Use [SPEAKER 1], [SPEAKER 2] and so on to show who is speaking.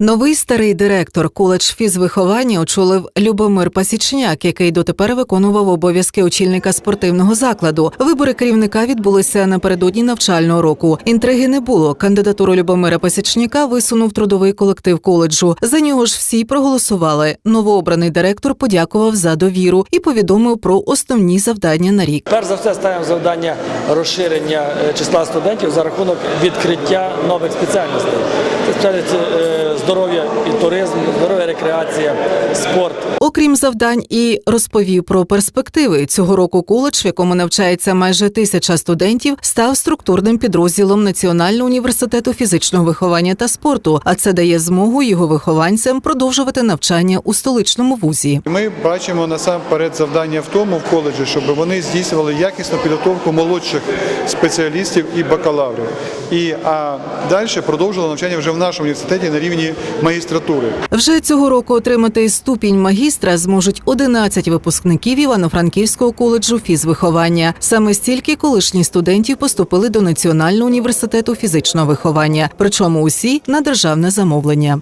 [SPEAKER 1] Новий старий директор коледж фізвиховання очолив Любомир Пасічняк, який дотепер виконував обов'язки очільника спортивного закладу. Вибори керівника відбулися напередодні навчального року. Інтриги не було. Кандидатуру Любомира Пасічняка висунув трудовий колектив коледжу. За нього ж всі проголосували. Новообраний директор подякував за довіру і повідомив про основні завдання на рік.
[SPEAKER 2] Перш за все ставимо завдання розширення е, числа студентів за рахунок відкриття нових спеціальностей. Е, здоров'я і туризм, здоров'я, рекреація, спорт.
[SPEAKER 1] Окрім завдань, і розповів про перспективи цього року. Коледж, в якому навчається майже тисяча студентів, став структурним підрозділом Національного університету фізичного виховання та спорту. А це дає змогу його вихованцям продовжувати навчання у столичному вузі.
[SPEAKER 3] Ми бачимо насамперед завдання в тому в коледжі, щоб вони здійснювали якісну підготовку молодших спеціалістів і бакалаврів. І а далі продовжували навчання вже в нашому університеті на рівні магістратури.
[SPEAKER 1] Вже цього року отримати ступінь магістра зможуть 11 випускників Івано-Франківського коледжу фізвиховання. Саме стільки колишніх студентів поступили до Національного університету фізичного виховання, причому усі на державне замовлення.